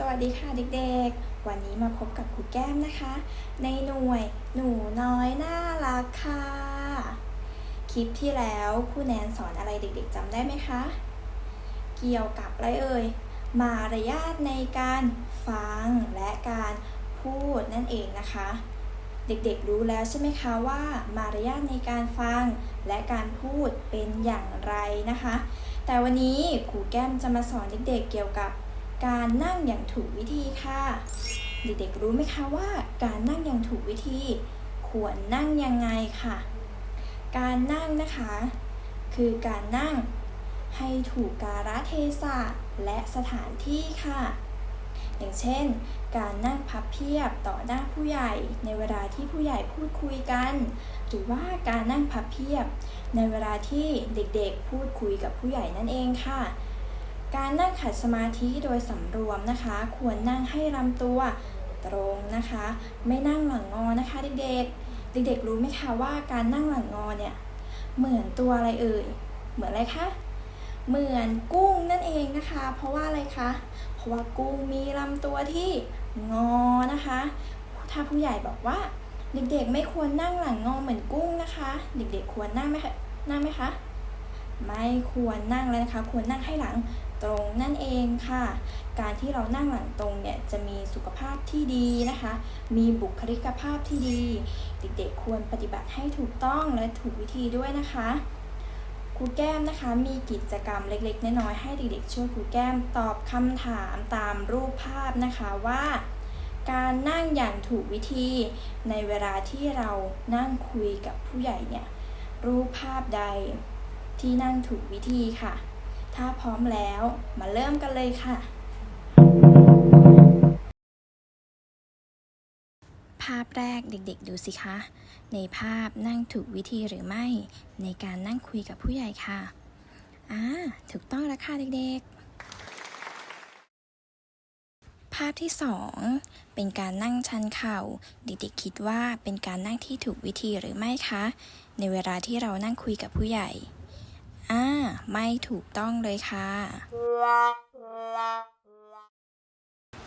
สวัสดีค่ะเด็กๆ วันนี้มาพบกับครูแก้มนะคะ ในหน่วยหนูน้อยน่ารักค่ะ คลิปที่แล้วครูแนนสอนอะไรเด็กๆจำได้ไหมคะ เกี่ยวกับอะไรเอ่ย มารยาทในการฟังและการพูดนั่นเองนะคะ เด็กๆรู้แล้วใช่ไหมคะว่า มารยาทในการฟังและการพูดเป็นอย่างไรนะคะ แต่วันนี้ครูแก้มจะมาสอนเด็กๆเกี่ยวกับ การนั่งอย่างถูกวิธีค่ะ เด็กๆรู้ไหมคะว่า การนั่งอย่างถูกวิธี ควรนั่งยังไงค่ะ การนั่งนะคะ คือการนั่งให้ถูกกาลเทศะและสถานที่ค่ะ อย่างเช่น การนั่งพับเพียบต่อหน้าผู้ใหญ่ ในเวลาที่ผู้ใหญ่พูดคุยกัน หรือว่าการนั่งพับเพียบ ในเวลาที่เด็กๆ พูดคุยกับผู้ใหญ่นั่นเองค่ะ การนั่งขัดสมาธิโดยสำรวมนะคะ ควรนั่งให้ลำตัวตรงนะคะ ไม่นั่งหลังงอนะคะเด็กๆ เด็กๆรู้ไหมคะว่าการนั่งหลังงอเนี่ยเหมือนตัวอะไรเอ่ยเหมือนอะไรคะเหมือนกุ้งนั่นเองนะคะ เพราะว่าอะไรคะเพราะว่ากุ้งมีลำตัวที่งอนะคะ ถ้าผู้ใหญ่บอกว่า เด็กๆไม่ควรนั่งหลังงอเหมือนกุ้งนะคะ เด็กๆควรนั่งไหมคะนั่งไหมคะไม่ควรนั่งเลยนะคะ ควรนั่งให้หลัง ตรงนั่นเองค่ะ การที่เรานั่งหลังตรงเนี่ยจะมีสุขภาพที่ดีนะคะ มีบุคลิกภาพที่ดี เด็กๆควรปฏิบัติให้ถูกต้องและถูกวิธีด้วยนะคะครูแก้มนะคะมีกิจกรรมเล็กๆน้อยๆให้เด็กๆช่วยครูแก้มตอบคำถามตามรูปภาพนะคะว่า การนั่งอย่างถูกวิธีในเวลาที่เรานั่งคุยกับผู้ใหญ่เนี่ยรูปภาพใดที่นั่งถูกวิธีค่ะ ถ้าพร้อมแล้วมาเริ่มกันเลยค่ะ ภาพแรกเด็กๆดูสิคะ ในภาพนั่งถูกวิธีหรือไม่ ในการนั่งคุยกับผู้ใหญ่ค่ะอ่าถูกต้องแล้วค่ะเด็กๆภาพที่สองเป็นการนั่งชันเข่า เด็กๆคิดว่าเป็นการนั่งที่ถูกวิธีหรือไม่คะ ในเวลาที่เรานั่งคุยกับผู้ใหญ่ อ่า ไม่ถูกต้องเลยค่ะ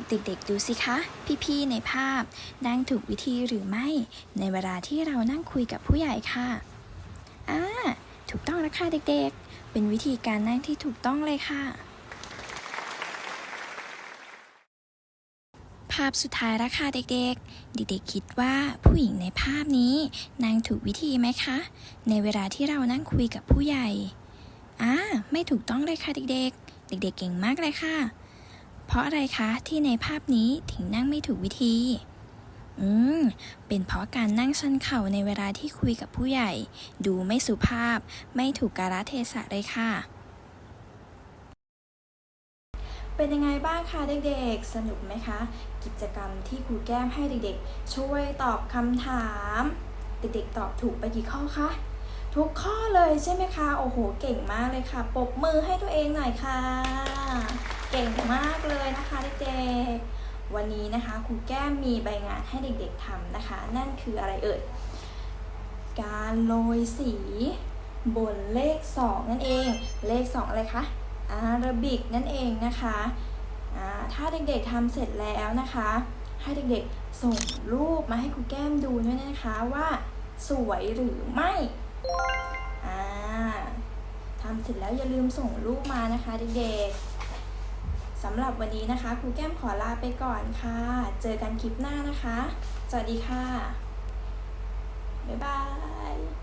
เด็กๆดูสิคะ พี่ๆในภาพ นั่งถูกวิธีหรือไม่ ในเวลาที่เรานั่งคุยกับผู้ใหญ่ค่ะ อ่า ถูกต้องแล้วค่ะเด็กๆ เป็นวิธีการนั่งที่ถูกต้องเลยค่ะ ภาพสุดท้ายแล้วค่ะเด็กๆ เด็กๆคิดว่าผู้หญิงในภาพนี้นั่งถูกวิธีไหมคะ ในเวลาที่เรานั่งคุยกับผู้ใหญ่ อ่าไม่ถูกต้องเลยค่ะเด็กๆ เด็กๆเก่งมากเลยค่ะ เพราะอะไรคะที่ในภาพนี้ถึงนั่งไม่ถูกวิธี อืม เป็นเพราะการนั่งชันเข่าในเวลาที่คุยกับผู้ใหญ่ ดูไม่สุภาพ ไม่ถูกกาลเทศะเลยค่ะ เป็นยังไงบ้างคะเด็กๆ สนุกไหมคะ กิจกรรมที่ครูแก้มให้เด็กๆ ช่วยตอบคำถาม เด็กๆตอบถูกไปกี่ข้อคะ ทุกข้อเลยใช่ไหมคะ โอ้โห เก่งมากเลยค่ะ ปรบมือให้ตัวเองหน่อยค่ะ เก่งมากเลยนะคะเด็กๆ วันนี้นะคะครูแก้มมีใบงานให้เด็กๆทำนะคะ นั่นคืออะไรเอ่ย การโรยสีบนเลข 2 นั่นเอง เลข 2 อะไรคะอาราบิกนั่นเองนะคะถ้าเด็กๆทำเสร็จแล้วนะคะ ให้เด็กๆส่งรูปมาให้ครูแก้มดูด้วยนะคะว่าสวยหรือไม่ อ่าทำเสร็จแล้วอย่าลืมส่งรูปมานะคะเด็กๆสำหรับวันนี้นะคะครูแก้มขอลาไปก่อนค่ะ เจอกันคลิปหน้านะคะ สวัสดีค่ะ บ๊ายบาย